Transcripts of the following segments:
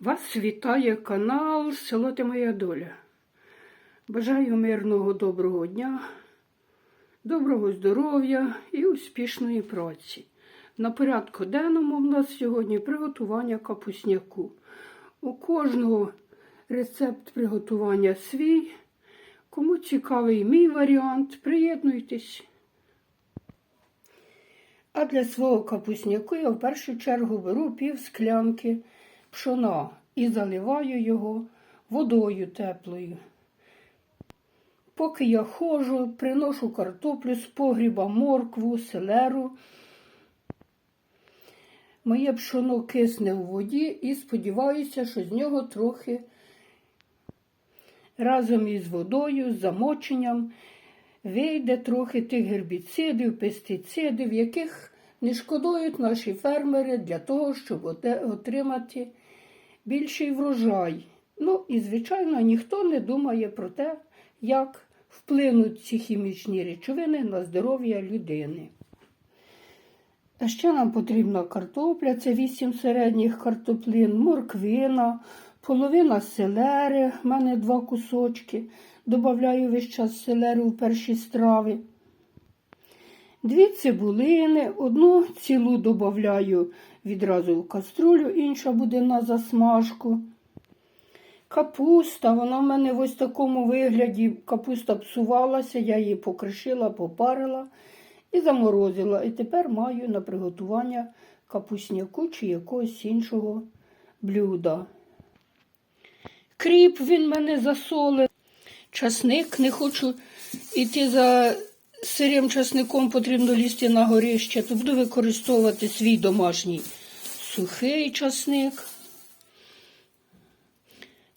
Вас вітає канал Село Ти Моя Доля. Бажаю мирного доброго дня, доброго здоров'я і успішної праці. На порядку денному в нас сьогодні приготування капусняку. У кожного рецепт приготування свій. Кому цікавий мій варіант, приєднуйтесь. А для свого капусняку я в першу чергу беру пів склянки пшона і заливаю його водою теплою. Поки я ходжу, приношу картоплю з погріба, моркву, селеру. Моє пшоно кисне у воді і сподіваюся, що з нього трохи разом із водою, з замоченням вийде трохи тих гербіцидів, пестицидів, яких не шкодують наші фермери для того, щоб отримати більший врожай. Ну і, звичайно, ніхто не думає про те, як вплинуть ці хімічні речовини на здоров'я людини. А ще нам потрібна картопля, це 8 середніх картоплин, морквина, половина селери, в мене два кусочки. Добавляю весь час селеру в перші страви. Дві цибулини, одну цілу додаю відразу в каструлю, інша буде на засмажку. Капуста, вона в мене в ось такому вигляді. Капуста псувалася, я її покришила, попарила і заморозила. І тепер маю на приготування капусняку чи якогось іншого блюда. Кріп він мене засолив. Часник не хочу йти за сирим часником, потрібно лізти на горище, то буду використовувати свій домашній сухий часник.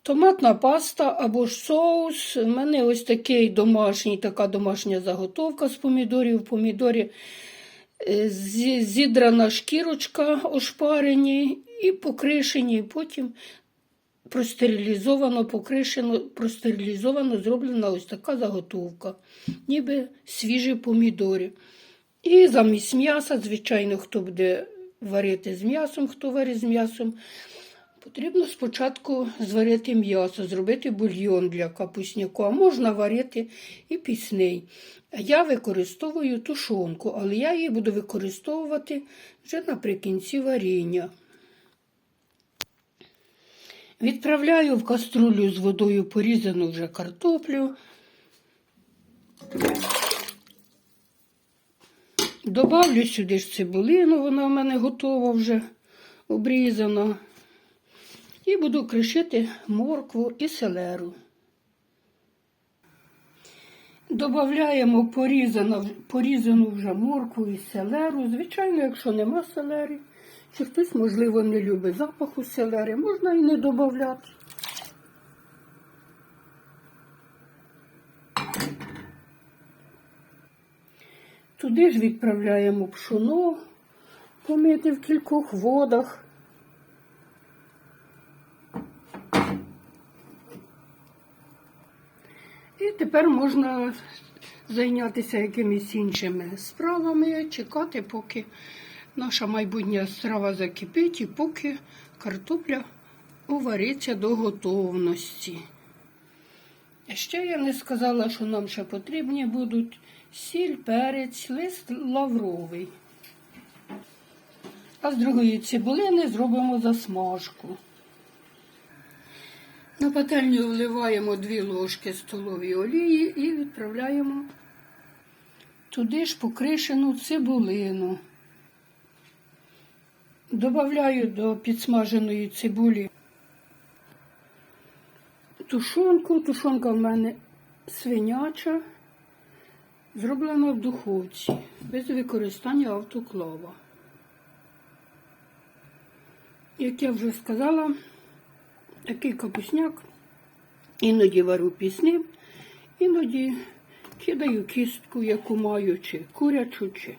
Томатна паста або ж соус. У мене ось такий домашній, така домашня заготовка з помідорів. В Помідорі е, зідрана шкірочка ошпарені і покришені, потім простерилізовано, покришено, простерилізовано, зроблена ось така заготовка, ніби свіжі помідори. І замість м'яса, звичайно, хто буде варити з м'ясом, хто варить з м'ясом, потрібно спочатку зварити м'ясо, зробити бульйон для капусняку, а можна варити і пісний. Я використовую тушонку, але я її буду використовувати вже наприкінці варіння. Відправляю в каструлю з водою порізану вже картоплю. Добавлю сюди ж цибулину, вона в мене готова вже обрізана. І буду кришити моркву і селеру. Добавляємо порізану, порізану вже моркву і селеру. Звичайно, якщо нема селери, чи хтось, можливо, не любить запаху селери, можна і не додати. Туди ж відправляємо пшоно, помити в кількох водах. І тепер можна зайнятися якимись іншими справами, чекати, поки наша майбутня страва закипить і поки картопля увариться до готовності. Ще я не сказала, що нам ще потрібні будуть сіль, перець, лист лавровий. А з другої цибулини зробимо засмажку. На пательню вливаємо 2 ложки столової олії і відправляємо туди ж покришену цибулину. Добавляю до підсмаженої цибулі тушонку. Тушонка в мене свиняча, зроблена в духовці без використання автоклава. Як я вже сказала, такий капусняк. Іноді вару пісним, іноді кидаю кістку, яку маю, чи курячу, чи,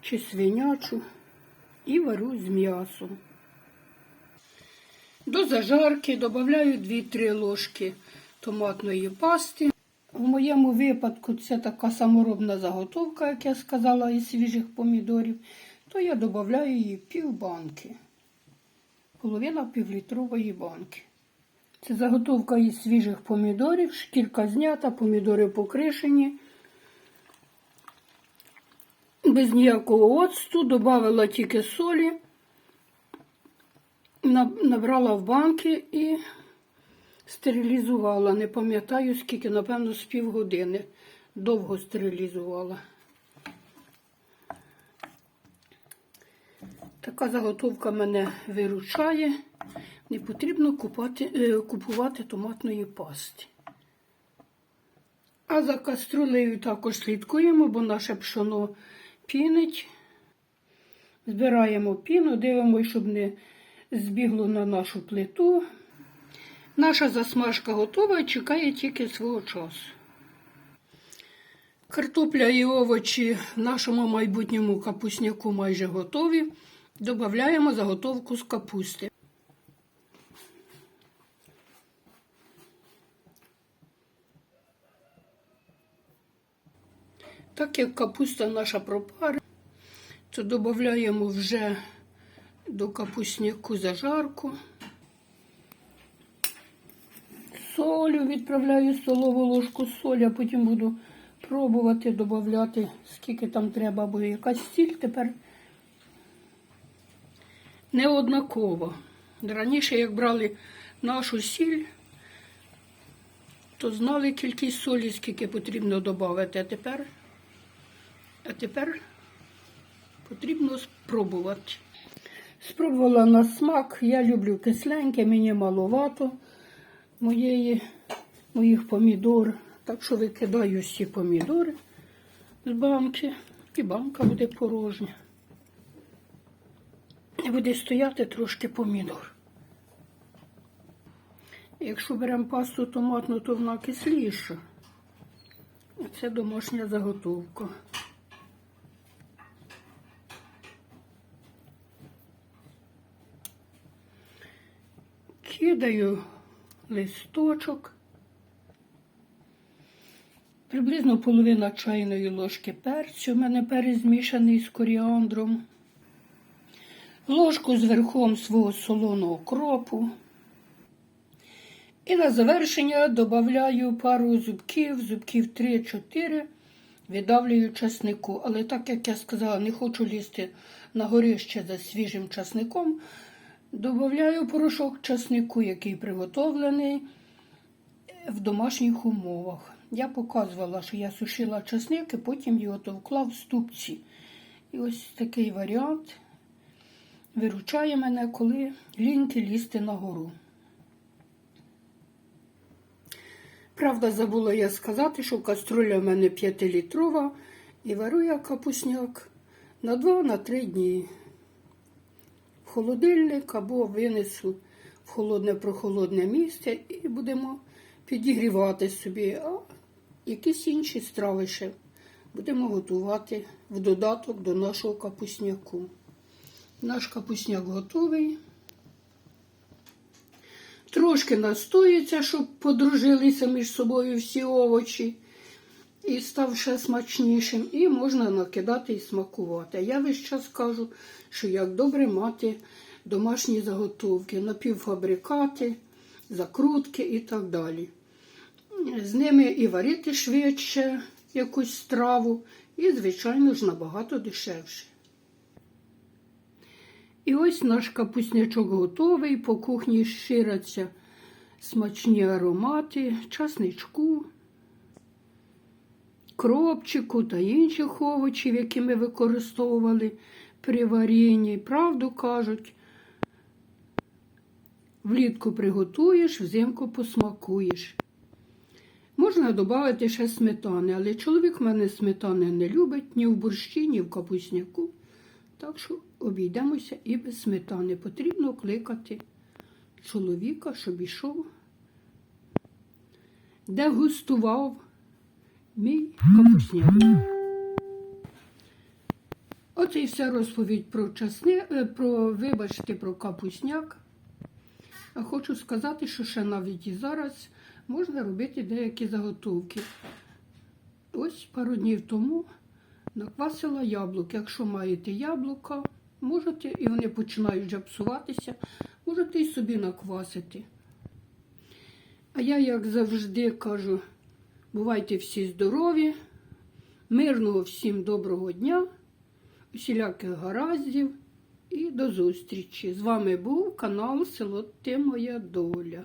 чи свинячу, і вару з м'ясом. До зажарки додаю 2-3 ложки томатної пасти. В моєму випадку це така саморобна заготовка, як я сказала, із свіжих помідорів, то я додаю її пів банки. половина півлітрової банки. Це заготовка із свіжих помідорів, шкірка знята, помідори покришені. Без ніякого оцту, додавала тільки солі, набрала в банки і стерилізувала. Не пам'ятаю скільки, напевно, з півгодини. Довго стерилізувала. Така заготовка мене виручає. Не потрібно купати, е, купувати томатної пасти. А за каструлею також слідкуємо, бо наше пшоно пінить. Збираємо піну, дивимося, щоб не збігло на нашу плиту. Наша засмажка готова чекає тільки свого часу. Картопля і овочі в нашому майбутньому капусняку майже готові. Додаємо заготовку з капусти. Так як капуста наша пропара, то додаємо вже до капусняку зажарку. Солю відправляю столову ложку солі, а потім буду пробувати додати, скільки там треба, бо якась сіль тепер не однакова. Раніше, як брали нашу сіль, то знали кількість солі, скільки потрібно додати. А тепер, а тепер потрібно спробувати. Спробувала на смак. Я люблю кисленьке, мені маловато моєї, моїх помідор. Так що викидаю всі помідори з банки, і банка буде порожня. І буде стояти трошки помідор. Якщо беремо пасту томатну, то вона кисліша. Це домашня заготовка. Кидаю листочок. Приблизно половина чайної ложки перцю. У мене перець змішаний з коріандром. Ложку з верхом свого солоного кропу. І на завершення додаю пару зубків, зубків 3-4, віддавлюю часнику. Але так як я сказала, не хочу лізти на горище за свіжим часником, додаю порошок часнику, який приготовлений в домашніх умовах. Я показувала, що я сушила часник і потім його товкла в ступці. І ось такий варіант виручає мене, коли ліньки лізти на гору. Правда, забула я сказати, що каструля в мене 5-літрова і варю я капусняк на 2-3 дні. Холодильник або винесу в холодне прохолодне місце і будемо підігрівати собі. А якісь інші страви ще будемо готувати в додаток до нашого капусняку. Наш капусняк готовий. Трошки настоїться, щоб подружилися між собою всі овочі і став ще смачнішим. І можна накидати і смакувати. Я весь час кажу, що як добре мати домашні заготовки, напівфабрикати, закрутки і так далі. З ними і варити швидше якусь страву, і, звичайно ж, набагато дешевше. І ось наш капуснячок готовий, по кухні ширяться смачні аромати, часничку, кропчику та інших овочів, які ми використовували при варінні. Правду кажуть, влітку приготуєш, взимку посмакуєш. Можна додати ще сметани, але чоловік в мене сметани не любить ні в борщі, ні в капусняку. Так що обійдемося і без сметани. Потрібно кликати чоловіка, щоб ішов, дегустував мій капусняк. Оце і вся розповідь про часни, е, про, вибачте, про капусняк. А хочу сказати, що ще навіть і зараз можна робити деякі заготовки. Ось пару днів тому наквасила яблук. Якщо маєте яблука, можете, і вони починають вже псуватися, можете й собі наквасити. А я, як завжди, кажу, бувайте всі здорові, мирного всім доброго дня, усіляких гараздів і до зустрічі. З вами був канал Село Ти Моя Доля.